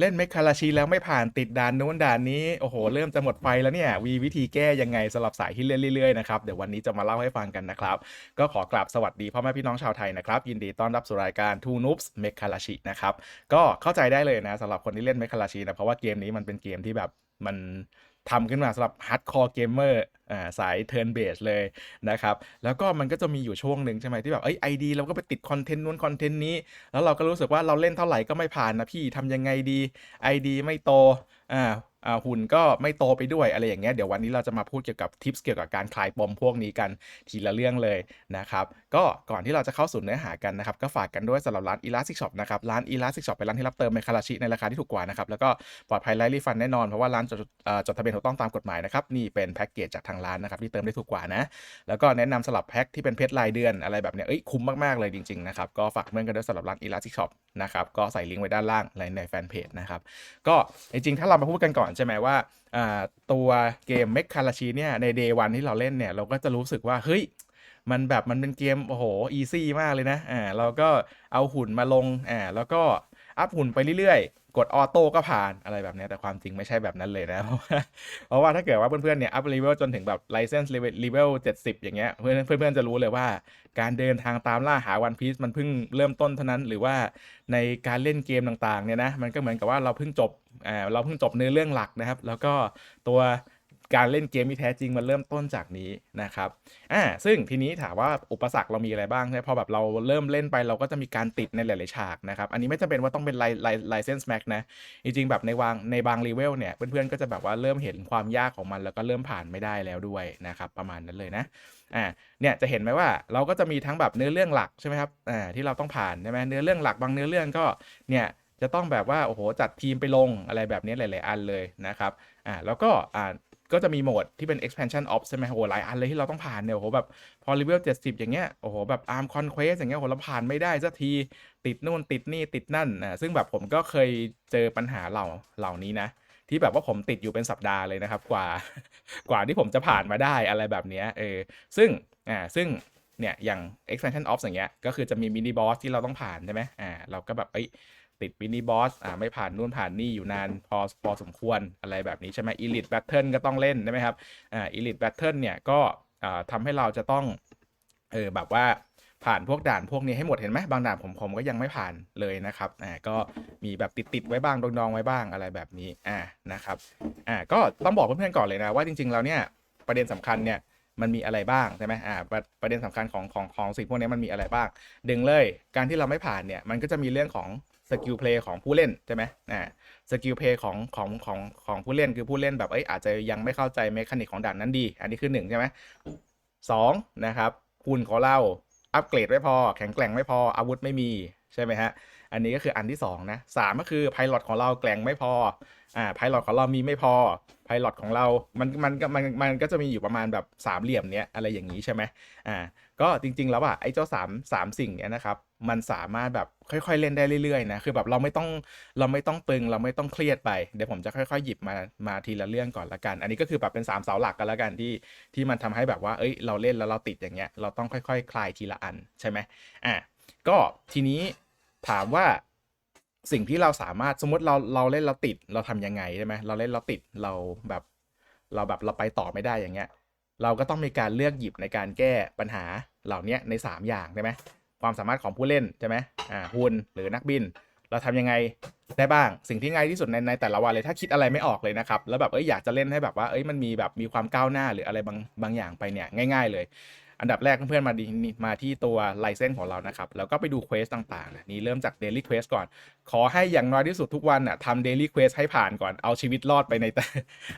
เล่นเมคคาราชิแล้วไม่ผ่านติดด่านนู้นด่านนี้ โอ้โห เริ่มจะหมดไฟแล้วเนี่ยมีวิธีแก้ยังไงสำหรับสายที่เล่นเรื่อยๆนะครับ เดี๋ยววันนี้จะมาเล่าให้ฟังกันนะครับ ก็ขอกราบสวัสดีพ่อแม่พี่น้องชาวไทยนะครับ ยินดีต้อนรับสู่รายการ Two Noobs เมคคาราชินะครับ ก็เข้าใจได้เลยนะสำหรับคนที่เล่นเมคคาราชีนะเพราะว่าเกมนี้มันเป็นเกมที่แบบมัน ทำขึ้นมาสำหรับฮาร์ดคอร์เกมเมอร์สายเทิร์นเบสเลยนะครับ แล้วก็มันก็จะมีอยู่ช่วงหนึ่งใช่ไหมที่แบบเอ้ยไอดีเราก็ไปติดคอนเทนต์นู้นคอนเทนต์นี้ แล้วเราก็รู้สึกว่าเราเล่นเท่าไหร่ก็ไม่ผ่านนะพี่ทำยังไงดี ID ไม่โตอ่า หุ่นก็ไม่โตไปด้วยอะไรอย่างเงี้ยเดี๋ยววันนี้เราจะมาพูดเกี่ยวกับทิปส์เกี่ยวกับการคลายปมพวกนี้กันทีละเรื่องเลยนะครับก็ก่อนที่เราจะเข้าสู่เนื้อหากันนะครับก็ฝากกันด้วยสำหรับร้าน Elastic Shop นะครับร้าน Elastic Shop เป็นร้านที่รับเติมในคาราชิในราคาที่ถูกกว่านะครับแล้วก็ปลอดภัยไร้รีฟันแน่นอนเพราะว่าร้านจดเอ่อจดทะเบียนถูกต้องตามกฎหมายนะครับนี่เป็นแพ็กเกจจากทางร้านนะครับที่เติมได้ถูกกว่านะแล้วก็แนะนำสลับแพ็คที่เป็นเพชรรายเดือนอะไรแบบเนี้ยเอ้ยคุ้มมากๆเลยจริงๆนะครับก็ฝากเพื่อนกันด้วยสำหรับร้าน Elastic Shop นะครับก็ใส่ลิงก์ไว้ด้านล่างในแฟนเพจนะครับก็จริงๆถ้าเรามาพูดกันก่อนใช่ไหมว่าตัวเกมเมคคาราชีเนี่ยในเดย์วันที่เราเล่นเนี่ย เราก็จะรู้สึกว่า เฮ้ย มันแบบมันเป็นเกม โอ้โห อีซี่มากเลยนะอ่าเราก็เอาหุ่นมาลงอ่าแล้วก็อัพหุ่นไปเรื่อยๆ กดออโต้ก็ผ่านอะไรแบบนี้แต่ความจริงไม่ใช่แบบนั้นเลยนะ เพราะว่าเพราะว่าถ้าเกิดว่าเพื่อนๆเนี่ยอัพเลเวลจนถึงแบบ license level เจ็ดสิบอย่างเงี้ยเพื่อนเพื่อนๆจะรู้เลยว่า การเดินทางตามล่าหาวันพีซมันเพิ่งเริ่มต้นเท่านั้น หรือว่าในการเล่นเกมต่างๆเนี่ยนะมันก็เหมือนกับว่าเราเพิ่งจบอ่าเราเพิ่งจบเนื้อเรื่องหลักนะครับ แล้วก็ตัว การเล่นเกมที่แท้จริงมันเริ่มต้นจากนี้นะครับ อ่า ซึ่งทีนี้ถามว่าอุปสรรคเรามีอะไรบ้างใช่พอแบบเราเริ่มเล่นไปเราก็จะมีการติดในหลาย ๆ ฉากนะครับ อันนี้ไม่จำเป็นว่าต้องเป็นไลไลไลเซนส์แม็กนะ จริง ๆ แบบในวางในบางเลเวลเนี่ย เพื่อน ๆ ก็จะแบบว่าเริ่มเห็นความยากของมัน แล้วก็เริ่มผ่านไม่ได้แล้วด้วยนะครับ ประมาณนั้นเลยนะ อ่า เนี่ยจะเห็นไหมว่าเราก็จะมีทั้งแบบเนื้อเรื่องหลักใช่ไหมครับ อ่า ที่เราต้องผ่านใช่ไหมเนื้อเรื่องหลักบางเนื้อเรื่องก็ เนี่ยจะต้องแบบว่าโอ้โหจัดทีมไปลงอะไรแบบนี้หลาย ๆ อันเลยนะครับ อ่า แล้วก็อ่า ก็จะมีโหมดที่เป็น expansion ops ใช่ไหมโอ้หหลายอันเลยที่เราต้องผ่านเนี่ยโอ้โหแบบพอเลเวล70 อย่างเงี้ยโอ้โหแบบ arm conquest อย่างเงี้ยโอ้โหเราผ่านไม่ได้สักทีติดนู่นติดนี่ติดนั่นอ่าซึ่งแบบผมก็เคยเจอปัญหาเหล่าเหล่านี้นะ ที่แบบว่าผมติดอยู่เป็นสัปดาห์เลยนะครับ กว่ากว่าที่ผมจะผ่านมาได้อะไรแบบเนี้ยเออซึ่งอ่าซึ่งเนี่ยอย่าง expansion ops อย่างเงี้ยก็คือจะมีมินิบอสที่เราต้องผ่านใช่ไหมอ่าเราก็แบบเอ้ย ติดมินิบอสอ่าไม่ผ่านนู่นผ่านนี่อยู่นานพอพอสมควรอะไรแบบนี้ใช่ไหม elite battle ก็ต้องเล่นใช่ไหมครับอ่า elite battle เนี่ยก็อ่าทำให้เราจะต้องเออแบบว่าผ่านพวกด่านพวกนี้ให้หมดเห็นไหมบางด่านผมผมก็ยังไม่ผ่านเลยนะครับอ่าก็มีแบบติดติดๆไว้บ้างดองๆไว้บ้างอะไรแบบนี้อ่านะครับอ่าก็ต้องบอกเพื่อนๆก่อนเลยนะว่าจริงๆแล้วเนี่ยประเด็นสำคัญเนี่ยมันมีอะไรบ้างใช่ไหมอ่าประประเด็นสำคัญของของของสิ่งพวกนี้มันมีอะไรบ้างดึงเลย การที่เราไม่ผ่านเนี่ยมันก็จะมีเรื่องของ สกิลเพลย์ของผู้เล่นใช่ไหมอ่าสกิลเพลย์ของของของของผู้เล่นคือผู้เล่นแบบเอ้ยอาจจะยังไม่เข้าใจเมคานิกของด่านนั้นดี อันนี้คือหนึ่งใช่ไหมสองนะครับหุ่นของเราอัปเกรดไม่พอ แข็งแกร่งไม่พออาวุธไม่มีใช่ไหมฮะอันนี้ก็คืออันที่สองนะสามก็คือไพลอตของเราแกร่งไม่พออ่าไพลอตของเรามีไม่พอไพลอตของเรา มัน มันก็มัน มันก็จะมีอยู่ประมาณแบบสามเหลี่ยมเนี้ยอะไรอย่างนี้ใช่ไหมอ่า ก็จริงๆ แล้วอะไอ้เจ้าสามสามสิ่งเนี้ยนะครับ มันสามารถแบบค่อยๆเล่นได้เรื่อยๆนะคือแบบเราไม่ต้องเราไม่ต้องตึงเราไม่ต้องเครียดไปเดี๋ยวผมจะค่อยๆหยิบมามาทีละเรื่องก่อนละกัน อันนี้ก็คือแบบเป็นสามเสาหลักกันละกันที่ที่มันทำให้แบบว่าเอ้ยเราเล่นแล้วเราติดอย่างเงี้ยเราต้องค่อยๆ คลายทีละอันใช่ไหมอะก็ทีนี้ถามว่าสิ่งที่เราสามารถสมมติเราเราเล่นเราติดเราทำยังไงใช่ไหมเราเล่นเราติดเราแบบ เราแบบเราไปต่อไม่ได้อย่างเงี้ย เราก็ต้องมีการเลือกหยิบในการแก้ปัญหาเหล่านี้ใน 3 อย่างใช่ไหม ความสามารถของผู้เล่นใช่ไหมอ่าหุ่นหรือนักบิน เราทำยังไงได้บ้าง สิ่งที่ง่ายที่สุดในในแต่ละวันเลยถ้าคิดอะไรไม่ออกเลยนะครับ แล้วแบบเอ้ยอยากจะเล่นให้แบบว่าเอ้ยมันมีแบบมีความก้าวหน้าหรืออะไรบางบางอย่างไปเนี่ยง่าย ๆ เลย อันดับแรกเพื่อนๆมาดีมาที่ตัวไลเซนส์ของเรานะครับ แล้วก็ไปดูเควสต่างๆ นี่เริ่มจาก Daily Quest ก่อน ขอให้อย่างน้อยที่สุดทุกวันอะทำ Daily Quest ให้ผ่านก่อนเอาชีวิตรอดไปในแต่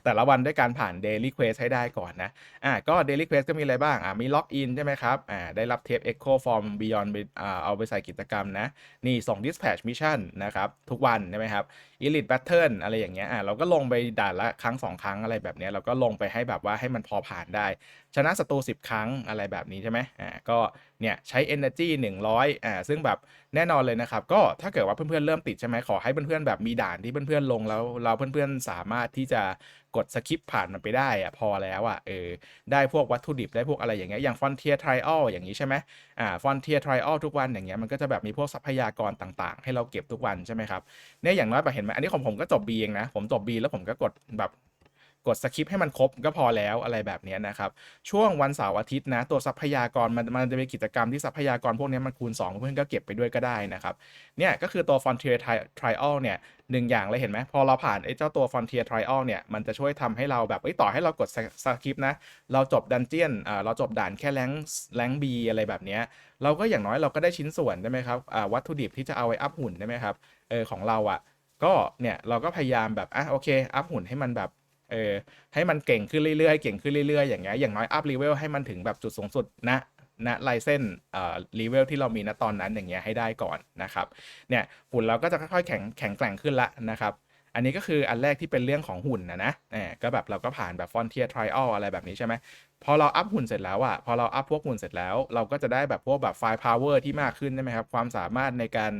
แต่ละวันด้วยการผ่าน Daily Quest ให้ได้ก่อนนะอะก็ Daily Quest ก็มีอะไรบ้างอะมีล็อกอินใช่ไหมครับอ่าได้รับเทป Echo Form Beyond ไปอ่าเอาไปใส่กิจกรรมนะนี่ส่ง Dispatch Mission นะครับทุกวันใช่ไหมครับอีลิทแบทเทิลอะไรอย่างเงี้ยอะเราก็ลงไปด่านละครั้งสองครั้งอะไรแบบเนี้ยเราก็ลงไปให้แบบว่าให้มันพอผ่านได้ ชนะศัตรู10 ครั้งอะไรแบบนี้ใช่ไหมอ่าก็เนี่ยใช้ energy 100อ่าซึ่งแบบแน่นอนเลยนะครับ ก็ถ้าเกิดว่าเพื่อนๆเริ่มติดใช่ไหมขอให้เพื่อนๆแบบมีด่านที่เพื่อนๆลงแล้วเราเพื่อนๆสามารถที่จะกดสคิปผ่านมันไปได้อะพอแล้วอะเออได้พวกวัตถุดิบได้พวกอะไรอย่างเงี้ยอย่าง Frontier Trial อย่างนี้ใช่ไหมอ่า Frontier Trial ทุกวันอย่างเงี้ยมันก็จะแบบมีพวกทรัพยากรต่างๆ ให้เราเก็บทุกวันใช่ไหมครับเนี่ยอย่างน้อยแบบเห็นไหมอันนี้ของผมก็จบ B เองนะผมจบ B แล้วผมก็กดแบบ กดสคิปให้มันครบก็พอแล้วอะไรแบบนี้นะครับ ช่วงวันเสาร์อาทิตย์นะ ตัวทรัพยากรมันมันจะเป็นกิจกรรมที่ทรัพยากรพวกนี้มันคูณ 2 เพื่อนก็เก็บไปด้วยก็ได้นะครับ เนี่ยก็คือตัว Frontier Trial เนี่ยหนึ่งอย่างเลยเห็นไหมพอเราผ่านไอ้เจ้าตัว Frontier Trial เนี่ยมันจะช่วยทำให้เราแบบเอ้ต่อให้เรากดสคริปนะ เราจบดันเจียนเราจบด่านแค่แรงแรงบีอะไรแบบนี้เราก็อย่างน้อยเราก็ได้ชิ้นส่วนได้ไหมครับวัตถุดิบที่จะเอาไว้อัพหุ่นได้ไหมครับเออของเราอะก็เนี่ยเราก็พยายามแบบอะโอเค อัพหุ่นให้มันแบบ เออให้มันเก่งขึ้นเรื่อยๆเก่งขึ้นเรื่อยๆอย่างเงี้ยอย่างน้อยอัพเลเวลให้มันถึงแบบจุดสูงสุดณณไลเซนเอ่อเลเวลที่เรามีณตอนนั้นอย่างเงี้ยให้ได้ก่อนนะครับเนี่ยหุ่นเราก็จะค่อยๆแข็งแข็งแกร่งขึ้นละนะครับ อันนี้ก็คืออันแรกที่เป็นเรื่องของหุ่นนะนะเออก็แบบเราก็ผ่านแบบ Frontier Trial อะไรแบบนี้ใช่ไหมพอเราอัพหุ่นเสร็จแล้วอะพอเราอัพพวกหุ่นเสร็จแล้ว เราก็จะได้แบบพวกแบบไฟ power ที่มากขึ้นใช่ไหมครับความสามารถในการ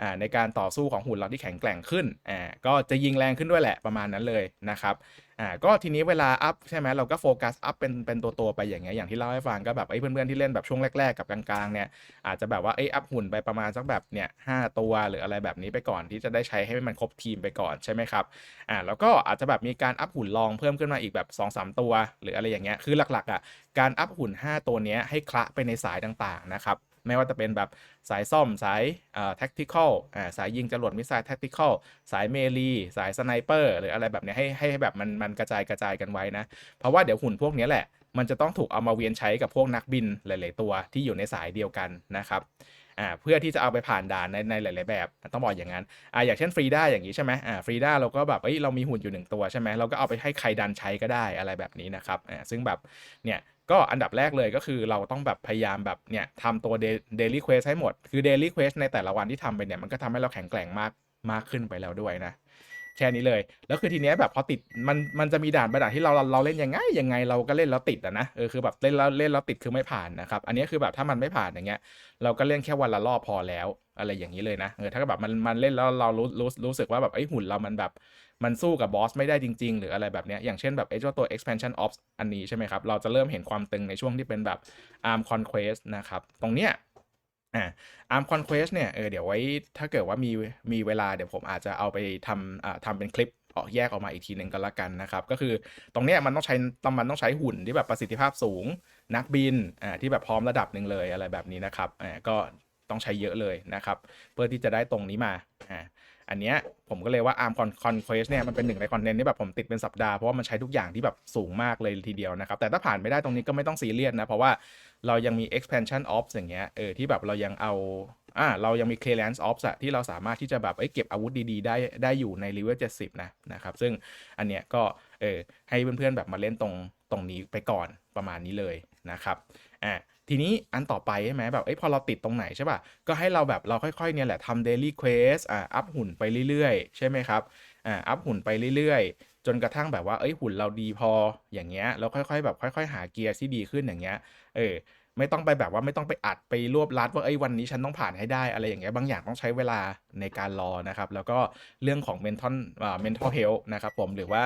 อ่าในการต่อสู้ของหุ่นเราที่แข็งแกร่งขึ้นอ่าก็จะยิงแรงขึ้นด้วยแหละประมาณนั้นเลยนะครับ อ่าก็ทีนี้เวลาอัพใช่ไหมเราก็โฟกัสอัพเป็นเป็นตัวตัวๆไปอย่างเงี้ยอย่างที่เล่าให้ฟังก็แบบไอ้เพื่อนๆที่เล่นแบบช่วงแรกๆกับกลางๆเนี่ยอาจจะแบบว่าเอ้อัพหุ่นไปประมาณสักแบบเนี่ยห้าตัวหรืออะไรแบบนี้ไปก่อนที่จะได้ใช้ให้มันครบทีมไปก่อนใช่ไหมครับอ่าแล้วก็อาจจะแบบมีการอัพหุ่นลองเพิ่มขึ้นมาอีกแบบ2อสตัว หรืออะไรอย่างเงี้ยคือหลักๆอะการอัพหุ่น 5 ตัวเนี้ยให้คละไปในสายต่างๆนะครับ ไม่ว่าจะเป็นแบบสายซ่อมสายเอ่อ tactical อ่าสายยิงจรวดมิสไซล์ tactical สายเมลีสายสไนเปอร์หรืออะไรแบบนี้ให้ให้แบบมันมันกระจายกระจายกันไว้นะ เพราะว่าเดี๋ยวหุ่นพวกนี้แหละ มันจะต้องถูกเอามาเวียนใช้กับพวกนักบินหลาย ๆ ตัวที่อยู่ในสายเดียวกันนะครับ่าเพื่อที่จะเอาไปผ่านด่านในในหลาย ๆ แบบ ต้องบอกอย่างนั้นอ่าอย่างเช่นฟรีด้าอย่างนี้ใช่ไหมอ่าฟรีด้าเราก็แบบเอ้ยเรามีหุ่นอยู่หนึ่งตัวใช่ไหมเราก็เอาไปให้ใครดันใช้ก็ได้อะไรแบบนี้นะครับอ่าซึ่งแบบเนี่ย ก็อันดับแรกเลยก็คือเราต้องแบบพยายามแบบเนี่ยทำตัวเดลี่เควสให้หมด คือเดลี่เควสในแต่ละวันที่ทำไปเนี่ยมันก็ทำให้เราแข็งแกร่งมากมากขึ้นไปแล้วด้วยนะ แค่นี้เลย แล้วคือทีเนี้ยแบบพอติดมันมันจะมีด่านประดาที่เราเราเราเล่นยังไงยังไงเราก็เล่นแล้วติดอะนะเออคือแบบเล่นแล้วเล่นแล้วติดคือไม่ผ่านนะครับอันนี้คือแบบถ้ามันไม่ผ่านอย่างเงี้ยเราก็เล่นแค่วันละรอบพอแล้วอะไรอย่างนี้เลยนะเออถ้าแบบมันมันเล่นแล้วเรารู้รู้รู้สึกว่าแบบไอ้หุ่นเรามันแบบมันสู้กับบอสไม่ได้จริง ๆ หรืออะไรแบบเนี้ยอย่างเช่นแบบไอ้เจ้าตัว expansion ops อันนี้ใช่ไหมครับ เราจะเริ่มเห็นความตึงในช่วงที่เป็นแบบ arm conquest นะครับ ตรงเนี้ย อ่า Arm Conquest เนี่ยเออเดี๋ยวไว้ถ้าเกิดว่ามีมีเวลาเดี๋ยวผมอาจจะเอาไปทำอ่าทำเป็นคลิปออกแยกออกมาอีกทีหนึ่งก็แล้วกันนะครับ ก็คือตรงเนี้ยมันต้องใช้ต้องมันต้องใช้หุ่นที่แบบประสิทธิภาพสูง นักบินอ่าที่แบบพร้อมระดับหนึ่งเลยอะไรแบบนี้นะครับอ่าก็ต้องใช้เยอะเลยนะครับ เพื่อที่จะได้ตรงนี้มาอ่าอันเนี้ยผมก็เลยว่า Arm Con Conquest เนี่ยมันเป็นหนึ่งในคอนเทนต์ที่แบบผมติดเป็นสัปดาห์เพราะว่ามันใช้ทุกอย่างที่แบบสูงมากเลยทีเดียวนะครับ แต่ถ้าผ่านไม่ได้ตรงนี้ก็ไม่ต้องซีเรียสนะเพราะว่า เรายังมี expansion ops อย่างเงี้ยเออที่แบบเรายังเอาอ่าเรายังมี clearance ops อะที่เราสามารถที่จะแบบเอ้ยเก็บอาวุธดีๆ ได้ได้อยู่ใน level 70 นะนะครับ ซึ่งอันเนี้ยก็เออให้เพื่อนๆแบบมาเล่นตรงตรงนี้ไปก่อนประมาณนี้เลยนะครับอ่าทีนี้อันต่อไปใช่ไหมแบบเอ้ยพอเราติดตรงไหนใช่ป่ะ ก็ให้เราแบบเราค่อยๆเนี่ยแหละทำ daily quest อ่าอัพหุ่นไปเรื่อยๆ ใช่ไหมครับอ่าอัพหุ่นไปเรื่อยๆ จนกระทั่งแบบว่าเอ้ยหุ่นเราดีพออย่างเงี้ยแล้วค่อยๆแบบค่อย ๆ หาเกียร์ที่ดีขึ้นอย่างเงี้ยเออไม่ต้องไปแบบว่าไม่ต้องไปอัดไปรวบรัดว่าเอ้ยวันนี้ฉันต้องผ่านให้ได้อะไรอย่างเงี้ยบางอย่างต้องใช้เวลาในการรอนะครับแล้วก็เรื่องของ mental อ่า mental health นะครับผมหรือว่า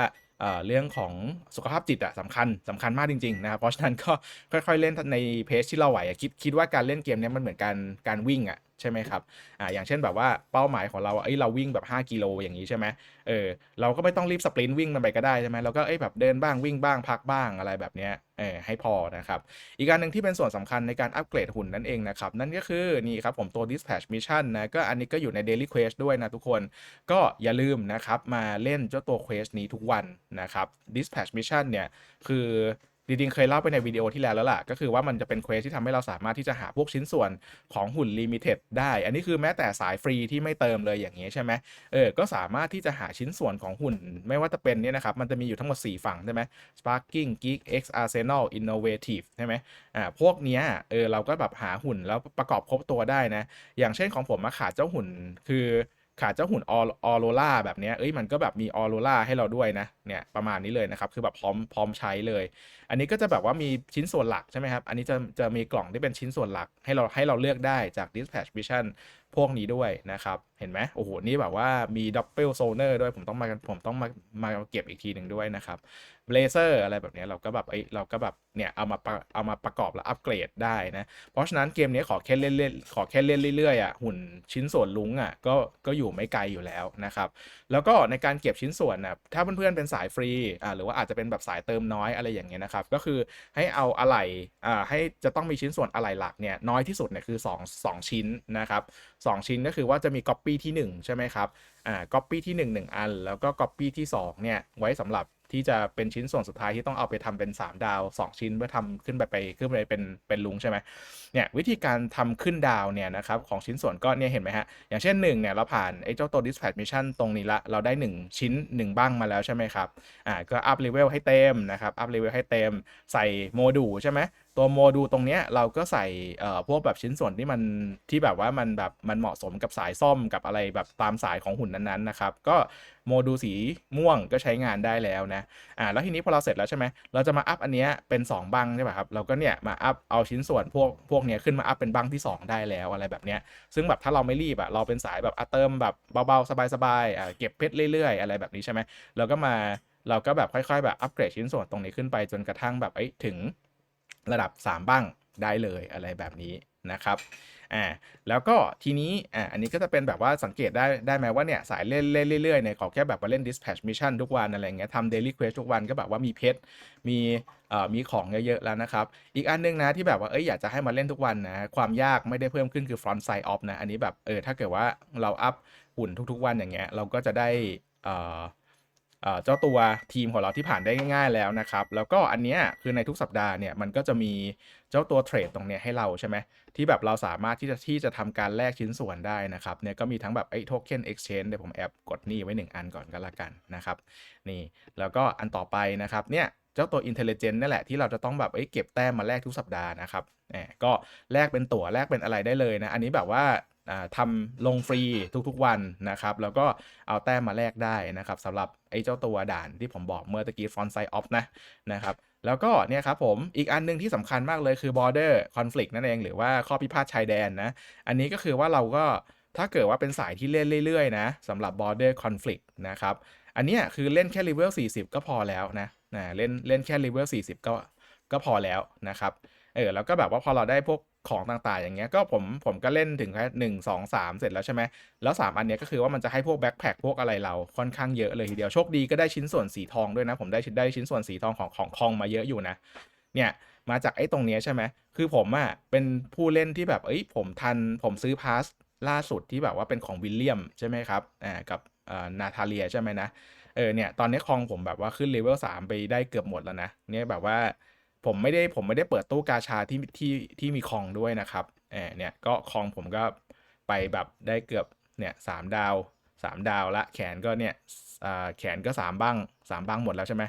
เรื่องของสุขภาพจิตอะสำคัญสำคัญมากจริงๆนะครับเพราะฉะนั้นก็ค่อยๆเล่นในเพจที่เราไหวคิดคิดว่าการเล่นเกมเนี้ยมันเหมือนการการวิ่งอะใช่ไหมครับอ่าอย่างเช่นแบบว่าเป้าหมายของเราเอ้ยเราวิ่งแบบ 5 กิโลอย่างนี้ใช่ไหมเออเราก็ไม่ต้องรีบสปรินต์วิ่งมันไปก็ได้ใช่ไหมเราก็เอ้ยแบบเดินบ้างวิ่งบ้างพักบ้างอะไรแบบเนี้ยเออให้พอนะครับ อีกการหนึ่งที่เป็นส่วนสำคัญในการอัปเกรดหุ่นนั่นเองนะครับ นั่นก็คือนี่ครับผมตัว dispatch mission นะก็อันนี้ก็อยู่ใน daily quest ด้วยนะทุกคนก็อย่าลืมนะครับมาเล่นเจ้าตัว quest นี้ทุกวันนะครับ dispatch mission เนี่ยคือ จริงๆเคยเล่าไปในวิดีโอที่แล้วแล้วล่ะ ก็คือว่ามันจะเป็นเควสที่ทำให้เราสามารถที่จะหาพวกชิ้นส่วนของหุ่น limited ได้ อันนี้คือแม้แต่สายฟรีที่ไม่เติมเลยอย่างนี้ใช่ไหมเออ ก็สามารถที่จะหาชิ้นส่วนของหุ่น ไม่ว่าจะเป็นเนี่ยนะครับ มันจะมีอยู่ทั้งหมด 4 ฝั่งใช่ไหม Sparking Geek X Arsenal Innovative ใช่ไหมอ่า พวกเนี้ย เออ เราก็แบบหาหุ่นแล้วประกอบครบตัวได้นะ อย่างเช่นของผมมาขาดเจ้าหุ่นคือ ขาดเจ้าหุ่นออโรล่าแบบนี้เอ้ยมันก็แบบมีออโรล่าให้เราด้วยนะเนี่ยประมาณนี้เลยนะครับคือแบบพร้อมพร้อมใช้เลย อันนี้ก็จะแบบว่ามีชิ้นส่วนหลักใช่ไหมครับอันนี้จะจะมีกล่องที่เป็นชิ้นส่วนหลักให้เราให้เราเลือกได้จาก Dispatch Vision พวกนี้ด้วยนะครับ เห็นไหมโอ้โห นี่แบบว่ามี Double Zoner ด้วยผมต้องมาผมต้องมามาเก็บอีกทีหนึ่งด้วยนะครับเบลเซอร์อะไรแบบนี้เราก็แบบเอ้ยเราก็แบบเนี่ยเอามาเอามาประกอบแล้วอัปเกรดได้นะ เพราะฉะนั้นเกมนี้ขอแค่เล่นเล่นขอแค่เล่นเรื่อยๆอะหุ่นชิ้นส่วนลุงอะก็ก็อยู่ไม่ไกลอยู่แล้วนะครับ แล้วก็ในการเก็บชิ้นส่วนนะถ้าเพื่อนๆเป็นสายฟรีอ่าหรือว่าอาจจะเป็นแบบสายเติมน้อยอะไรอย่างเงี้ยนะครับ ก็คือให้เอาอะไหล่อ่าให้จะต้องมีชิ้นส่วนอะไหล่หลักเนี่ยน้อยที่สุดเนี่ยคือ 2 2 ชิ้นนะครับ2ชิ้นก็คือว่าจะมี Copy ที่ 1 ใช่ไหมครับอ่า Copy ที่ 1 1 อัน แล้วก็ Copy ที่2เนี่ยไว้สำหรับ ที่จะเป็นชิ้นส่วนสุดท้ายที่ต้องเอาไปทำเป็น 3 ดาว 2 ชิ้นเพื่อทำขึ้นไปไปขึ้นไปเป็นเป็นลุงใช่ไหมเนี่ยวิธีการทำขึ้นดาวเนี่ยนะครับของชิ้นส่วนก็เนี่ยเห็นไหมฮะอย่างเช่น1เนี่ยเราผ่านไอ้เจ้าตัว dispatch mission ตรงนี้ละเราได้ 1 ชิ้น 1 บ้างมาแล้วใช่ไหมครับอ่าก็อัพเลเวลให้เต็มนะครับอัพเลเวลให้เต็มใส่โมดูลใช่ไหมตัวโมดูลตรงเนี้ยเราก็ใส่เอ่อพวกแบบชิ้นส่วนที่มันที่แบบว่ามันแบบมันเหมาะสมกับสายซ่อมกับอะไรแบบตามสายของหุ่นนั้นๆนะครับก็โมดูลสีม่วงก็ใช้งานได้แล้วนะอ่าแล้วทีนี้พอเราเสร็จแล้วใช่ไหมเราจะมาอัพอันเนี้ยเป็น 2 บังใช่ป่ะครับเราก็เนี่ยมาอัพเอาชิ้นส่วนพวกพวกเนี้ยขึ้นมาอัพเป็นบังที่ 2 ได้แล้วอะไรแบบเนี้ยซึ่งแบบถ้าเราไม่รีบอะเราเป็นสายแบบอะเติมแบบเบาๆสบายๆอ่าเก็บเพชรเรื่อยๆ อะไรแบบนี้ใช่ไหมเราก็มาเราก็แบบค่อยๆ แบบอัปเกรดชิ้นส่วนตรงนี้ขึ้นไปจนกระทั่งแบบเอ้ถึงระดับ 3 บ้างได้เลยอะไรแบบนี้นะครับ อ่าแล้วก็ทีนี้อ่าอันนี้ก็จะเป็นแบบว่าสังเกตได้ได้ไหมว่าเนี่ยสายเล่นเล่นเรื่อยๆเนี่ยขอแค่แบบว่าเล่น dispatch mission ทุกวันอะไรเงี้ยทำ daily quest ทุกวันก็แบบว่ามีเพชรมีเอ่อมีของเยอะๆแล้วนะครับ อีกอันนึงนะที่แบบว่าเอ้ยอยากจะให้มาเล่นทุกวันนะความยากไม่ได้เพิ่มขึ้นคือ front side off นะอันนี้แบบเออถ้าเกิดว่าเราอัพหุ่นทุกๆวันอย่างเงี้ยเราก็จะได้เอ่อ เจ้าตัวทีมของเราที่ผ่านได้ง่าย ๆแล้วนะครับ แล้วก็อันเนี้ยคือในทุกสัปดาห์เนี่ยมันก็จะมีเจ้าตัวเทรดตรงเนี้ยให้เราใช่ไหมที่แบบเราสามารถที่จะที่จะทำการแลกชิ้นส่วนได้นะครับเนี่ยก็มีทั้งแบบไอ้โทเค็นเอ็กชแนนเดี๋ยวผมแอบกดนี่ไว้ 1 อันก่อนก็แล้วกันนะครับนี่แล้วก็อันต่อไปนะครับเนี่ยเจ้าตัว Intelligent นั่นแหละที่เราจะต้องแบบเอ้เก็บแต้มมาแลกทุกสัปดาห์นะครับแหมก็แลกเป็นตั๋วแลกเป็นอะไรได้เลยนะ อันนี้แบบว่า ทำลงฟรีทุกๆวันนะครับ แล้วก็เอาแต้มมาแลกได้นะครับสำหรับไอ้เจ้าตัวด่านที่ผมบอกเมื่อตะกี้ front side off นะนะครับแล้วก็เนี่ยครับผมอีกอันนึงที่สำคัญมากเลยคือ border conflict นั่นเอง หรือว่าข้อพิพาทชายแดนนะ อันนี้ก็คือว่าเราก็ถ้าเกิดว่าเป็นสายที่เล่นเรื่อยๆนะสำหรับ border conflict นะครับ อันนี้คือเล่นแค่ level 40 ก็พอแล้วนะนะเล่นเล่นแค่ level 40 ก็ก็พอแล้วนะครับเออแล้วก็แบบว่าพอเราได้พวก ของต่างๆ อย่างเงี้ยก็ผมผมก็เล่นถึงแค่หนึ่งสองสามเสร็จแล้วใช่ไหมแล้ว3อันเนี้ยก็คือว่ามันจะให้พวกแบ็คแพคพวกอะไรเราค่อนข้างเยอะเลยทีเดียวโชคดีก็ได้ชิ้นส่วนสีทองด้วยนะ ผมได้ได้ชิ้นส่วนสีทองของของคองมาเยอะอยู่นะเนี่ยมาจากไอ้ตรงเนี้ยใช่ไหมคือผมอะ่ะเป็นผู้เล่นที่แบบเอ้ยผมทันผมซื้อพาสล่าสุดที่แบบว่าเป็นของวิลเลียมใช่ไหมครับอ่ากับนาธาเลียใช่ไหมนะเออเนี่ยตอนนี้คองผมแบบว่าขึ้นเลเวลสามไปได้เกือบหมดแล้วนะเนี่ยแบบว่า ผมไม่ได้ผมไม่ได้เปิดตู้กาชาที่ที่ที่มีคองด้วยนะครับเออเนี่ยก็คองผมก็ไปแบบได้เกือบเนี่ยสามดาวสามดาวละแขนก็เนี่ยอ่าแขนก็สามบ้างสามบ้างหมดแล้วใช่ไหม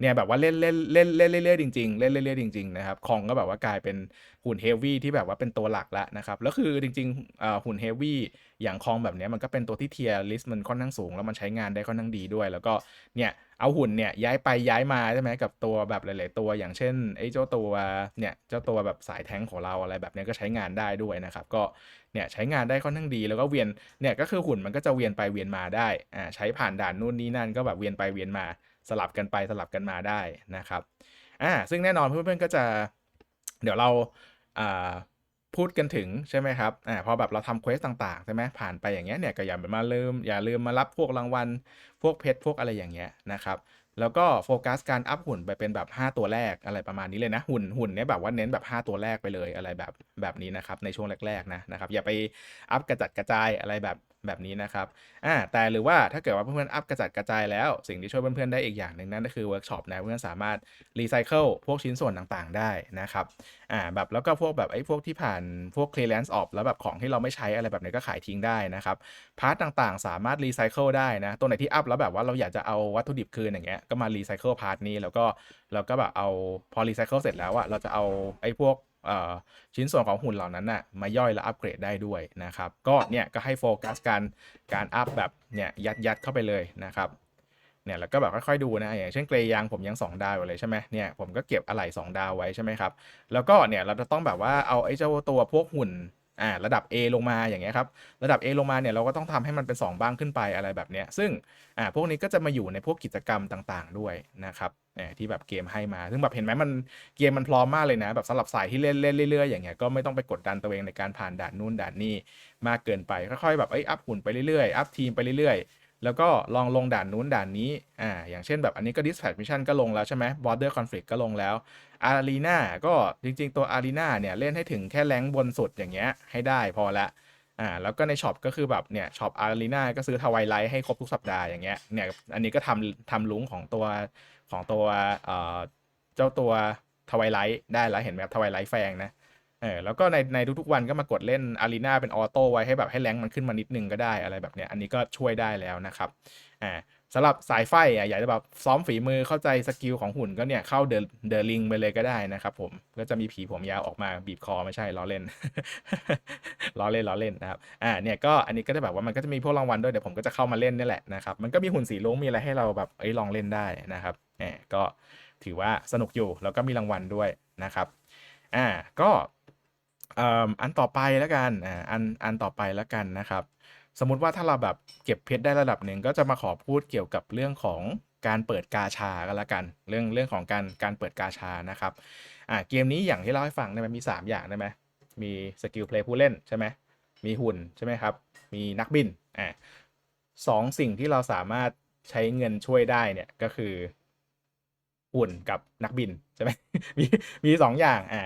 เนี่ยแบบว่าเล่นเล่นเล่นเล่นเรื่อยๆจริงๆเล่นเรื่อยๆจริงๆนะครับคองก็แบบว่ากลายเป็นหุ่นเฮฟวี่ที่แบบว่าเป็นตัวหลักแล้วนะครับแล้วคือจริงๆหุ่นเฮฟวี่อย่างคองแบบนี้มันก็เป็นตัวที่เทียร์ลิสต์มันค่อนข้างสูง แล้วมันใช้งานได้ค่อนข้างดีด้วย แล้วก็เนี่ยเอาหุ่นเนี่ยย้ายไปย้ายมาใช่ไหมกับตัวแบบหลาย ๆ ตัวอย่างเช่นไอ้เจ้าตัวเนี่ยเจ้าตัวแบบสายแท้งของเราอะไรแบบนี้ก็ใช้งานได้ด้วยนะครับก็เนี่ยใช้งานได้ค่อนข้างดีแล้วก็เวียนเนี่ยก็คือหุ่นมันก็จะเวียนไปเวียนมาได้อ่าใช้ผ่านด่านนู่นนี่นั่นก็แบบเวียนไปเวียนมา สลับกันไปสลับกันมาได้นะครับอ่าซึ่งแน่นอนเพื่อนๆก็จะเดี๋ยวเราอ่าพูดกันถึงใช่ไหมครับอ่าพอแบบเราทำเควสต่างๆใช่ไหมผ่านไปอย่างเงี้ยเนี่ยก็อย่ามาลืมอย่าลืมมารับพวกรางวัล พวกเพชรพวกอะไรอย่างเงี้ยนะครับแล้วก็โฟกัสการอัพหุ่นไปเป็นแบบ 5 ตัวแรกอะไรประมาณนี้เลยนะ หุ่นหุ่นเนี่ยแบบว่าเน้นแบบ 5 ตัวแรกไปเลยอะไรแบบแบบนี้นะครับในช่วงแรกๆนะนะครับอย่าไปอัพกระจัดกระจายอะไรแบบ แบบนี้นะครับอ่าแต่หรือว่าถ้าเกิดว่าเพื่อนๆอัพกระจัดกระจายแล้ว สิ่งที่ช่วยเพื่อนๆได้อีกอย่างหนึ่งนั่นก็คือเวิร์กช็อปนะเพื่อนๆสามารถรีไซเคิลพวกชิ้นส่วนต่างๆ ได้นะครับอ่าแบบแล้วก็พวกแบบไอ้พวกที่ผ่านพวก clearance ออกแล้วแบบของที่เราไม่ใช้อะไรแบบนี้ก็ขายทิ้งได้นะครับพาร์ตต่างๆ สามารถรีไซเคิลได้นะตัวไหนที่อัพแล้วแบบว่าเราอยากจะเอาวัตถุดิบคืนอย่างเงี้ยก็มารีไซเคิลพาร์ทนี้แล้วก็เราก็แบบเอาพอรีไซเคิลเสร็จแล้วอะเราจะเอาไอ้พวก ชิ้นส่วนของหุ่นเหล่านั้นน่ะมาย่อยและอัปเกรดได้ด้วยนะครับ ก็เนี่ยก็ให้โฟกัสการการอัพแบบเนี่ยยัดยัดเข้าไปเลยนะครับเนี่ยแล้วก็แบบค่อยๆดูนะอย่างเช่นเกรยางผมยัง 2 ดาวอยู่เลยใช่ไหมเนี่ยผมก็เก็บอะไหล่2ดาวไว้ใช่ไหมครับแล้วก็เนี่ยเราจะต้องแบบว่าเอาไอ้เจ้าตัวพวกหุ่นอ่าระดับ A ลงมาอย่างเงี้ยครับระดับ A ลงมาเนี่ยเราก็ต้องทำให้มันเป็น 2 บ้างขึ้นไปอะไรแบบเนี้ยซึ่งอ่าพวกนี้ก็จะมาอยู่ในพวกกิจกรรมต่างๆด้วยนะครับ เอ่อที่แบบเกมให้มา ซึ่งแบบเห็นไหมมันเกมมันพร้อมมากเลยนะ แบบสำหรับสายที่เล่นเล่นเรื่อยๆ อย่างเงี้ยก็ไม่ต้องไปกดดันตัวเองในการผ่านด่านนู่นด่านนี่มากเกินไปค่อยๆแบบเอ้ยอัพหุ่นไปเรื่อยๆอัพทีมไปเรื่อยๆ แล้วก็ลองลงด่านนู้นด่านนี้อ่าอย่างเช่นแบบอันนี้ก็ dispatch mission ก็ลงแล้วใช่ไหม border conflict ก็ลงแล้ว arena ก็จริงๆตัว arena เนี่ยเล่นให้ถึงแค่แรงบนสุดอย่างเงี้ยให้ได้พอละอ่าแล้วก็ในช็อปก็คือแบบเนี่ยช็อป arena ก็ซื้อทวายไลท์ให้ครบทุกสัปดาห์อย่างเงี้ยเนี่ยอันนี้ก็ทำทำลุงของตัว ของตัวเจ้าตัวทวายไลท์ได้แล้วเห็นไหมครับทวายไลท์แฟงนะเออแล้วก็ในในทุกๆวันก็มากดเล่นอารีนาเป็นออโต้ไว้ให้แบบให้แรงมันขึ้นมานิดนึงก็ได้อะไรแบบเนี้ยอันนี้ก็ช่วยได้แล้วนะครับอ่าสำหรับสายไฟอะอยากจะแบบซ้อมฝีมือเข้าใจสกิลของหุ่นก็เนี่ยเข้าเดอะเดอะลิงไปเลยก็ได้นะครับผมก็จะมีผีผมยาวออกมาบีบคอไม่ใช่ล้อเล่นล้อเล่นล้อเล่นนะครับอ่าเนี่ยก็อันนี้ก็จะแบบว่ามันก็จะมีพวกรางวัลด้วยเดี๋ยวผมก็จะเข้ามาเล่นนี่แหละนะครับมันก็มีหุ่นสีลุ้งมีอะไรให้เราแบบเอ้ยลองเล่นได้นะครับ แหมก็ถือว่าสนุกอยู่แล้วก็มีรางวัลด้วยนะครับอ่าก็อันต่อไปแล้วกันอ่าอันอันต่อไปแล้วกันนะครับ สมมุติว่าถ้าเราแบบเก็บเพชรได้ระดับหนึ่งก็จะมาขอพูดเกี่ยวกับเรื่องของการเปิดกาชากันละกัน เรื่องเรื่องของการการเปิดกาชานะครับอ่าเกมนี้อย่างที่เล่าให้ฟังได้ไหมมี 3 อย่างได้ไหมมีสกิลเพลย์ผู้เล่นใช่ไหมมีหุ่นใช่ไหมครับ มีนักบินอ่าสองสิ่งที่เราสามารถใช้เงินช่วยได้เนี่ยก็คือ หุ่นกับนักบินใช่ไหมมีมีสองอย่างอ่า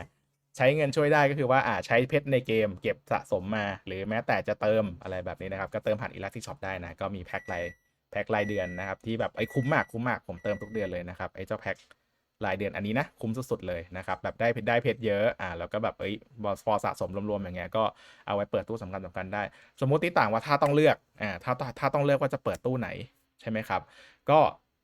ใช้เงินช่วยได้ก็คือว่าอ่าใช้เพชรในเกม เก็บสะสมมา หรือแม้แต่จะเติมอะไรแบบนี้นะครับ ก็เติมผ่าน Elastic Shop ได้นะก็มีแพ็ครายแพ็ครายเดือนนะครับที่แบบไอ้คุ้มมากคุ้มมากผมเติมทุกเดือนเลยนะครับไอ้เจ้าแพ็ครายเดือนอันนี้นะคุ้มสุดๆเลยนะครับแบบได้เพชรได้เพชรเยอะอ่าแล้วก็แบบเอ้ยบอสพอสะสมรวมๆอย่างเงี้ยก็เอาไว้เปิดตู้สำคัญสำคัญได้ สมมติต่างว่าถ้าต้องเลือกอ่าถ้าถ้าต้องเลือกว่าจะเปิดตู้ไหนใช่ไหมครับ ก็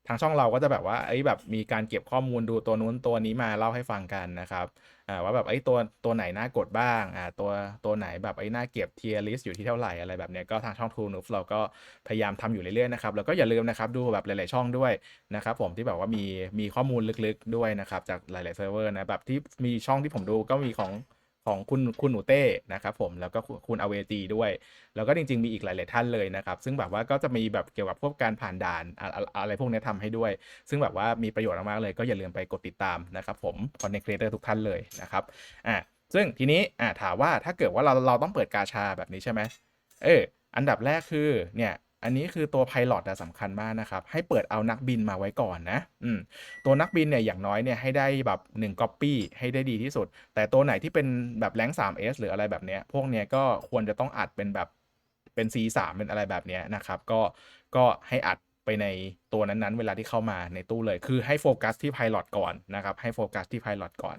ทางช่องเราก็จะแบบว่าไอ้แบบมีการเก็บข้อมูลดูตัวนู้นตัวนี้มาเล่าให้ฟังกันนะครับอ่าว่าแบบไอ้ตัวตัวไหนน่ากดบ้างอ่าตัวตัวไหนแบบไอ้น่าเก็บเทียร์ลิสต์อยู่ที่เท่าไหร่อะไรแบบเนี้ยก็ทางช่อง True n o o b เราก็พยายามทำอยู่เรื่อยๆนะครับแล้วก็อย่าลืมนะครับดูแบบหลายๆช่องด้วยนะครับผมที่แบบว่ามีมีข้อมูลลึกๆด้วยนะครับจากหลายๆเซิร์ฟเวอร์นะแบบที่มีช่องที่ผมดูก็มีของ ของคุณคุณหนูเต้นะครับผมแล้วก็คุณอเวจีด้วย แล้วก็จริง ๆ มีอีกหลาย ๆ ท่านเลยนะครับ ซึ่งแบบว่าก็จะมีแบบเกี่ยวกับพวกการผ่านด่านอะอะไรพวกนี้ทำให้ด้วย ซึ่งแบบว่ามีประโยชน์มากๆเลยก็อย่าลืมไปกดติดตามนะครับผมคอนเนคเตอร์ทุกท่านเลยนะครับอะซึ่งทีนี้อะถามว่าถ้าเกิดว่าเราเราต้องเปิดกาชาแบบนี้ใช่ไหมเอออันดับแรกคือเนี่ย อันนี้คือตัวไพลอตสำคัญมากนะครับ ให้เปิดเอานักบินมาไว้ก่อนนะอืมตัวนักบินเนี่ยอย่างน้อยเนี่ยให้ได้แบบ1 Copy ให้ได้ดีที่สุด แต่ตัวไหนที่เป็นแบบแรง 3S หรืออะไรแบบเนี้ยพวกเนี้ยก็ควรจะต้องอัดเป็นแบบเป็น C3 เป็นอะไรแบบเนี้ยนะครับ ก็ก็ให้อัดไปในตัวนั้นๆ เวลาที่เข้ามาในตู้เลย คือให้โฟกัสที่ไพลอตก่อนนะครับ ให้โฟกัสที่ไพลอตก่อน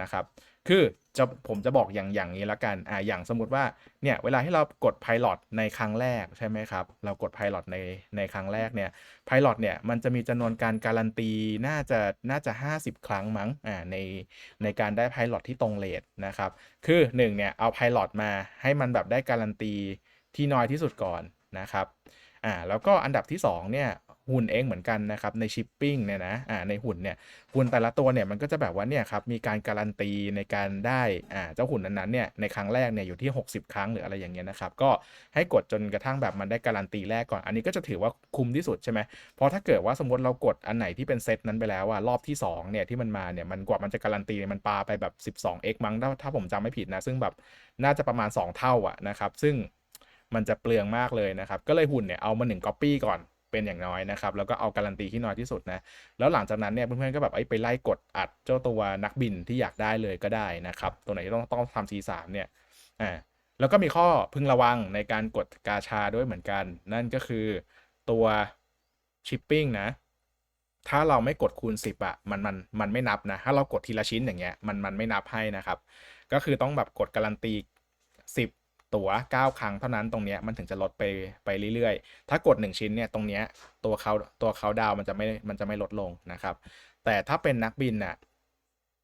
นะครับ คือจะผมจะบอกอย่างอย่างนี้ละกันอ่าอย่างสมมติว่าเนี่ยเวลาที่เรากด Pilot ในครั้งแรกใช่ไหมครับ เรากด Pilot ในในครั้งแรกเนี่ย Pilot เนี่ยมันจะมีจำนวนการการันตีน่าจะน่าจะ 50 ครั้งมั้งอ่าในในการได้ Pilot ที่ตรงเลทนะครับ คือ1เนี่ยเอา Pilot มาให้มันแบบได้การันตีที่น้อยที่สุดก่อนนะครับอ่าแล้วก็อันดับที่2เนี่ย หุ่นเองเหมือนกันนะครับในชิปปิ้งเนี่ยนะอ่าในหุ่นเนี่ยหุ่นแต่ละตัวเนี่ยมันก็จะแบบว่าเนี่ยครับมีการการันตีในการได้อ่าเจ้าหุ่นนั้นๆเนี่ยในครั้งแรกเนี่ยอยู่ที่ 60 ครั้งหรืออะไรอย่างเงี้ยนะครับก็ให้กดจนกระทั่งแบบมันได้การันตีแรกก่อน อันนี้ก็จะถือว่าคุ้มที่สุดใช่ไหมเพราะถ้าเกิดว่าสมมติเรากดอันไหนที่เป็นเซตนั้นไปแล้วอะรอบที่2เนี่ยที่มันมาเนี่ยมันกว่ามันจะการันตีมันปาไปแบบ 12x มั้งถ้าถ้าผมจำไม่ผิดนะซึ่งแบบน่าจะประมาณ 2 เท่าอะนะครับซึ่งมันจะเปลืองมากเลยนะครับ ก็เลยหุ่นเนี่ยเอามา1 copy ก่อน เป็นอย่างน้อยนะครับ แล้วก็เอาการันตีที่น้อยที่สุดนะ แล้วหลังจากนั้นเนี่ยเพื่อนๆก็แบบไปไล่กดอัดเจ้าตัวนักบินที่อยากได้เลยก็ได้นะครับ ตัวไหนที่ต้องต้องทำ C3 เนี่ยอ่าแล้วก็มีข้อพึงระวังในการกดกาชาด้วยเหมือนกัน นั่นก็คือตัวชิปปิ้งนะถ้าเราไม่กดคูณ 10อะมันมันมันไม่นับนะถ้าเรากดทีละชิ้นอย่างเงี้ยมันมันไม่นับให้นะครับ ก็คือต้องแบบกดการันตี 10 ตัว9 ครั้งเท่านั้นตรงเนี้ยมันถึงจะลดไปไปเรื่อยๆ ถ้ากด 1 ชิ้นเนี่ยตรงเนี้ยตัวเขาตัวเขาดาวมันจะไม่มันจะไม่ลดลงนะครับ แต่ถ้าเป็นนักบินน่ะ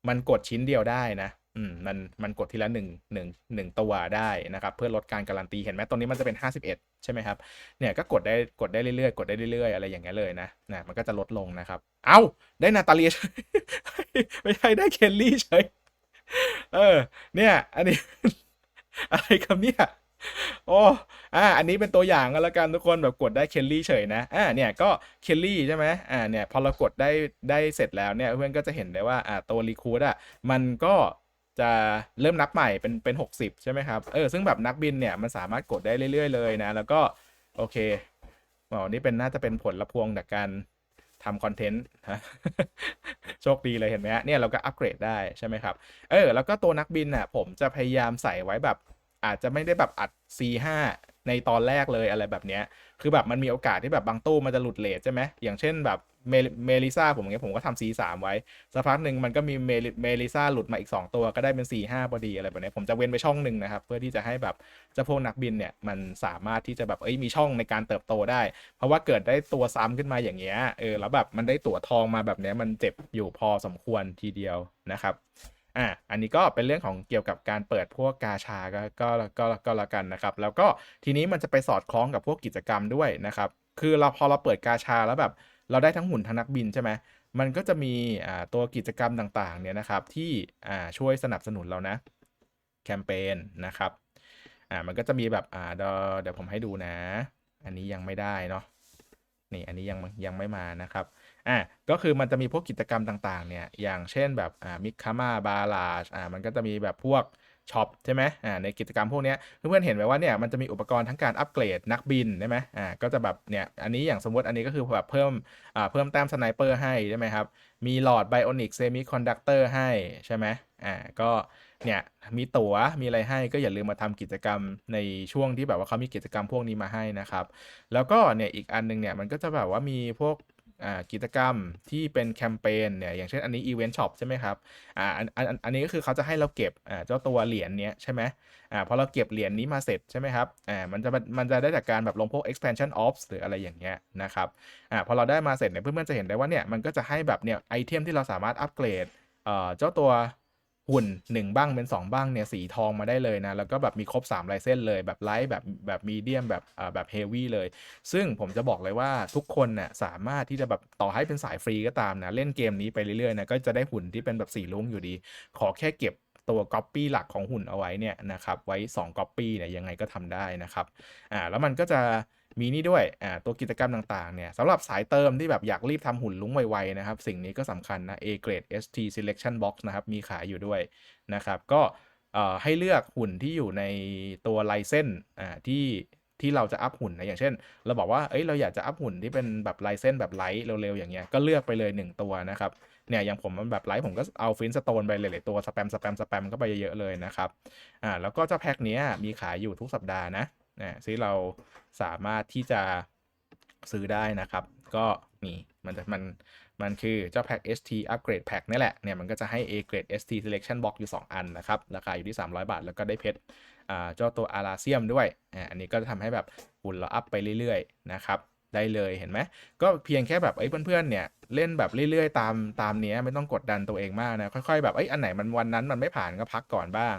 มันกดชิ้นเดียวได้นะอืมมันมันกดทีละหนึ่งหนึ่งหนึ่งตัวได้นะครับเพื่อลดการการันตีเห็นไหมตรงนี้มันจะเป็น 51 ใช่ไหมครับเนี่ยก็กดได้กดได้เรื่อยๆ กดได้เรื่อยๆ อะไรอย่างเงี้ยเลยนะนะมันก็จะลดลงนะครับ เอ้าได้นาตาเลียเฉยไม่ใช่ได้เคลลี่เฉยเออเนี่ยอันนี้ อะไรครับเนี่ยโอ้อ่า อันนี้เป็นตัวอย่างกันแล้วกันทุกคนแบบกดได้เคลลี่เฉยนะ อ่า เนี่ยก็เคลลี่ใช่ไหมอ่า เนี่ยพอเรากดได้ได้เสร็จแล้วเนี่ยเพื่อนก็จะเห็นได้ว่าอ่าตัวรีคูดอะมันก็จะเริ่มนับใหม่เป็นเป็น 60 ใช่ไหมครับ เออ ซึ่งแบบนักบินเนี่ยมันสามารถกดได้เรื่อย ๆ เลยนะ แล้วก็ โอเคอ๋อนี่เป็นน่าจะเป็นผลละพวงจากการ ทำคอนเทนต์โชคดีเลยเห็นไหมฮะเนี่ยเราก็อัปเกรดได้ใช่ไหมครับ เออ แล้วก็ตัวนักบินน่ะผมจะพยายามใส่ไว้แบบ อาจจะไม่ได้แบบอัด C5 ในตอนแรกเลยอะไรแบบเนี้ย คือแบบมันมีโอกาสที่แบบบางตู้มันจะหลุดเลทใช่ไหมอย่างเช่นแบบเมลิซ่าผมเงี้ยผมก็ทำ C3 ไว้สักพักหนึ่งมันก็มีเมลิซ่าหลุดมาอีก 2 ตัวก็ได้เป็น4 5พอดีอะไรแบบเนี้ยผมจะเว้นไปช่องหนึ่งนะครับ เพื่อที่จะให้แบบเจ้าพวกนักบินเนี่ย มันสามารถที่จะแบบเอ้ยมีช่องในการเติบโตได้ เพราะว่าเกิดได้ตัวซ้ำขึ้นมาอย่างเงี้ยเออแล้วแบบมันได้ตั๋วทองมาแบบเนี้ยมันเจ็บอยู่พอสมควรทีเดียวนะครับ อะอันนี้ก็เป็นเรื่องของเกี่ยวกับการเปิดพวกกาชาก็ก็ก็ก็แล้วกันนะครับ แล้วก็ทีนี้มันจะไปสอดคล้องกับพวกกิจกรรมด้วยนะครับ คือเราพอเราเปิดกาชาแล้วแบบ เราได้ทั้งหุ่นทั้งนักบินใช่ไหมมันก็จะมีอ่าตัวกิจกรรมต่างๆเนี่ยนะครับที่อ่าช่วยสนับสนุนเรานะแคมเปญนะครับอ่ามันก็จะมีแบบอ่าเดี๋ยวเดี๋ยวผมให้ดูนะ อันนี้ยังไม่ได้เนาะนี่อันนี้ยังยังไม่มานะครับ อะก็คือมันจะมีพวกกิจกรรมต่างๆเนี่ยอย่างเช่นแบบอ่ามิคามาบาลาชอ่ามันก็จะมีแบบพวกช็อปใช่ไหมอ่าในกิจกรรมพวกนี้เพื่อนๆเห็นไหมว่าเนี่ยมันจะมีอุปกรณ์ทั้งการอัปเกรดนักบินใช่ไหมอ่าก็จะแบบเนี่ยอันนี้อย่างสมมติอันนี้ก็คือแบบเพิ่มอ่าเพิ่มแต้มสไนเปอร์ให้ใช่ไหมครับ มีหลอดไบโอนิกเซมิคอนดักเตอร์ให้ใช่ไหมอ่าก็เนี่ยมีตั๋วมีอะไรให้ก็อย่าลืมมาทำกิจกรรมในช่วงที่แบบว่าเขามีกิจกรรมพวกนี้มาให้นะครับ แล้วก็เนี่ยอีกอันหนึงเนี่ยมันก็จะแบบว่ามีพวก กิจกรรมที่เป็นแคมเปญเนี่ยอย่างเช่นอันนี้อีเวนต์ช็อปใช่ไหมครับอ่าอันอันอันนี้ก็คือเขาจะให้เราเก็บเจ้าตัวเหรียญเนี้ยใช่ไหมอ่าพอเราเก็บเหรียญนี้มาเสร็จใช่ไหมครับอ่ามันจะมันจะได้จากการแบบลงพวก expansion ops หรืออะไรอย่างเงี้ยนะครับอ่าพอเราได้มาเสร็จเนี่ยเพื่อนๆจะเห็นได้ว่าเนี่ยมันก็จะให้แบบเนี่ยไอเทมที่เราสามารถอัปเกรดเอ่อเจ้าตัว หุ่น1บ้างเป็น2บ้างเนี่ยสีทองมาได้เลยนะ แล้วก็แบบมีครบ3ลายเส้นเลยแบบไลท์แบบแบบมีเดียมแบบอ่าแบบเฮฟวี่เลย ซึ่งผมจะบอกเลยว่าทุกคนน่ะสามารถที่จะแบบต่อให้เป็นสายฟรีก็ตามนะ เล่นเกมนี้ไปเรื่อยๆนะก็จะได้หุ่นที่เป็นแบบสีลุ้งอยู่ดี ขอแค่เก็บตัวก๊อปปี้หลักของหุ่นเอาไว้เนี่ยนะครับไว้2ก๊อปปี้เนี่ยยังไงก็ทำได้นะครับอ่าแล้วมันก็จะ มีนี่ด้วยอ่าตัวกิจกรรมต่างๆเนี่ยสำหรับสายเติมที่แบบอยากรีบทำหุ่นลุ้งไวๆนะครับ สิ่งนี้ก็สำคัญนะ A grade ST selection box นะครับ มีขายอยู่ด้วยนะครับ ก็อ่อให้เลือกหุ่นที่อยู่ในตัวไลเส้นอ่าที่ที่เราจะอัพหุ่นนะอย่างเช่น เราบอกว่าเอ้ยเราอยากจะอัพหุ่นที่เป็นแบบลายเส้นแบบไลท์เร็วๆอย่างเงี้ยก็เลือกไปเลย 1 ตัวนะครับเนี่ยอย่างผมมันแบบไลท์ผมก็เอาฟินสโตนไปหลายๆตัวสแปมสแปมสแปมก็ไปเยอะๆเลยนะครับอ่าแล้วก็เจ้าแพ็คนี้มีขายอยู่ทุกสัปดาห์นะ นะซึ่งเราสามารถที่จะซื้อได้นะครับ ก็นี่มันจะมันมันคือเจ้าแพ็ค ST Upgrade Pack นี่แหละเนี่ยมันก็จะให้ A Grade ST Selection Box อยู่ 2 อันนะครับ ราคาอยู่ที่ 300 บาท แล้วก็ได้เพชรอ่าเจ้าตัวอาราเซียมด้วยอ่าอันนี้ก็จะทำให้แบบหุ่นเราอัพไปเรื่อยๆนะครับได้เลยเห็นไหมก็เพียงแค่แบบเอ้เพื่อนๆเนี่ยเล่นแบบเรื่อยๆ ตามตามเนี้ยไม่ต้องกดดันตัวเองมากนะค่อยๆแบบเอ้อันไหนมันวันนั้นมันไม่ผ่านก็พักก่อนบ้าง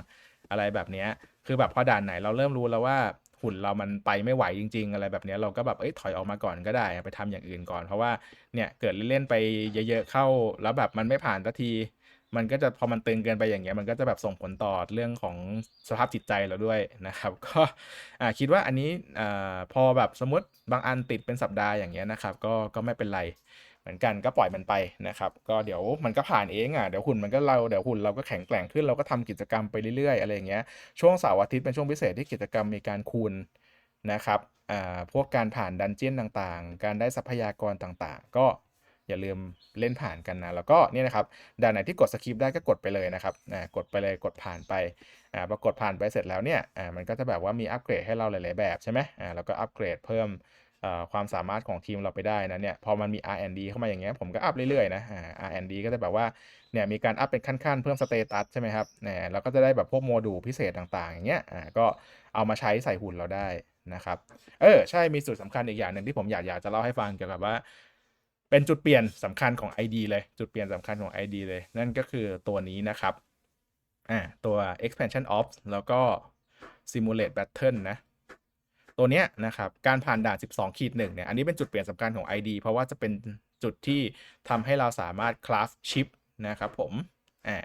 อะไรแบบเนี้ยคือแบบพอด่านไหนเราเริ่มรู้แล้วว่า หุ่นเรามันไปไม่ไหวจริง ๆ อะไรแบบนี้เราก็แบบเอ้ยถอยออกมาก่อนก็ได้ไปทำอย่างอื่นก่อน เพราะว่าเนี่ยเกิดเล่นๆไปเยอะ ๆ เข้าแล้วแบบมันไม่ผ่านสักที มันก็จะพอมันตึงเกินไปอย่างเงี้ยมันก็จะแบบส่งผลต่อเรื่องของสภาพจิตใจเราด้วยนะครับ ก็คิดว่าอันนี้อพอแบบสมมติบางอันติดเป็นสัปดาห์อย่างเงี้ยนะครับ ก็ก็ไม่เป็นไร เหมือนกันก็ปล่อยมันไปนะครับ ก็เดี๋ยวมันก็ผ่านเองอะเดี๋ยวหุ่นมันก็เราเดี๋ยวหุ่นเราก็แข็งแกร่งขึ้นเราก็ทำกิจกรรมไปเรื่อยๆอะไรอย่างเงี้ยช่วงเสาร์อาทิตย์เป็นช่วงพิเศษที่กิจกรรมมีการคูณนะครับอ่าพวกการผ่านดันเจี้ยนต่างๆ การได้ทรัพยากรต่างๆ ก็อย่าลืมเล่นผ่านกันนะ แล้วก็เนี่ยนะครับด่านไหนที่กดสคริปได้ก็กดไปเลยนะครับอ่ากดไปเลยกดผ่านไปอ่าพอกดผ่านไปเสร็จแล้วเนี่ยอ่ามันก็จะแบบว่ามีอัปเกรดให้เราหลาย ๆ แบบใช่ไหมอ่าแล้วก็อัปเกรดเพิ่ม ความสามารถของทีมเราไปได้นะเนี่ยพอมันมี R&D เข้ามาอย่างเงี้ยผมก็อัพเรื่อยๆนะ R&D ก็จะแบบว่าเนี่ยมีการอัพเป็นขั้นๆ เพิ่มสเตตัสใช่ไหมครับเนี่ยเราก็จะได้แบบพวกโมดูลพิเศษต่างๆ อย่างเงี้ยอ่าก็เอามาใช้ใส่หุ่นเราได้นะครับเออใช่มีจุดสำคัญอีกอย่างหนึ่งที่ผมอยากอยากจะเล่าให้ฟังเกี่ยวกับว่าเป็นจุดเปลี่ยนสำคัญของ ID เลย จุดเปลี่ยนสำคัญของ ID เลย นั่นก็คือตัวนี้นะครับอ่าตัว expansion ops แล้วก็ simulate battle นะ ตัวเนี้ยนะครับการผ่านด่าน 12ขีดหนึ่งเนี่ยอันนี้เป็นจุดเปลี่ยนสำคัญของ ID เพราะว่าจะเป็นจุดที่ทำให้เราสามารถคลาสชิปนะครับผมอ่า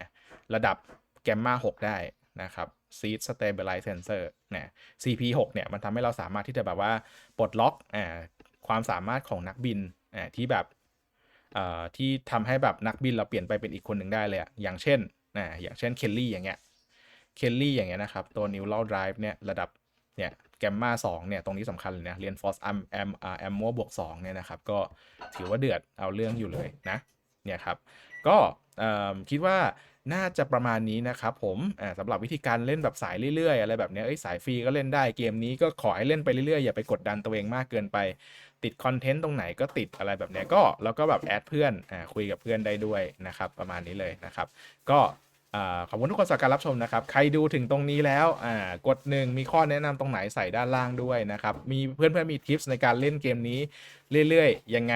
ระดับแกมมา6ได้นะครับ seed stabilize sensor นะ CP 6 เนี่ยมันทำให้เราสามารถที่จะแบบว่าปลดล็อกอ่าความสามารถของนักบินอ่าที่แบบอ่อที่ทำให้แบบนักบินเราเปลี่ยนไปเป็นอีกคนหนึ่งได้เลยอะอย่างเช่นอ่าอย่างเช่นเคลลี่อย่างเงี้ยเคลลี่อย่างเงี้ยนะครับ ตัว neural drive เนี่ยระดับเนี่ย แกมมา2เนี่ย ตรงนี้สำคัญเลยนะ เรียน force am am am m o บวก2เนี่ยนะครับ ก็ถือว่าเดือดเอาเรื่องอยู่เลยนะ เนี่ยครับ ก็คิดว่าน่าจะประมาณนี้นะครับผมอ่าสำหรับวิธีการเล่นแบบสายเรื่อยๆ อะไรแบบเนี้ยเอ้ยสายฟรีก็เล่นได้เกมนี้ก็ขอให้เล่นไปเรื่อยๆ อย่าไปกดดันตัวเองมากเกินไป ติดคอนเทนต์ตรงไหนก็ติดอะไรแบบเนี้ยก็แล้วก็แบบแอดเพื่อนอคุยกับเพื่อนได้ด้วยนะครับ ประมาณนี้เลยนะครับ ก็ ขอบคุณทุกคนสำหรับการรับชมนะครับ ใครดูถึงตรงนี้แล้วกดหนึ่งมีข้อแนะนำตรงไหนใส่ด้านล่างด้วยนะครับ มีเพื่อนๆมีทิปส์ในการเล่นเกมนี้เรื่อยๆ ยังไง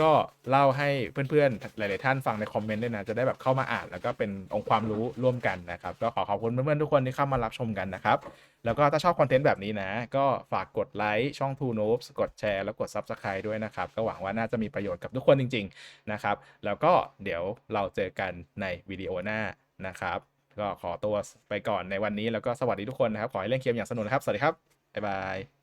ก็เล่าให้เพื่อนๆ หลายๆท่านฟังในคอมเมนต์ด้วยนะ จะได้แบบเข้ามาอ่านแล้วก็เป็นองค์ความรู้ร่วมกันนะครับ ก็ขอขอบคุณเพื่อนๆทุกคนที่เข้ามารับชมกันนะครับ แล้วก็ถ้าชอบคอนเทนต์แบบนี้นะ ก็ฝากกดไลค์ช่อง Two Noobs กดแชร์แล้วกด Subscribe ด้วยนะครับ ก็หวังว่าน่าจะมีประโยชน์กับทุกคนจริง ๆ นะครับ แล้วก็เดี๋ยวเราเจอกันในวิดีโอหน้า นะครับ ก็ขอตัวไปก่อนในวันนี้แล้วก็สวัสดีทุกคนนะครับ ขอให้เล่นเกมอย่างสนุกนะครับ สวัสดีครับ บ๊ายบาย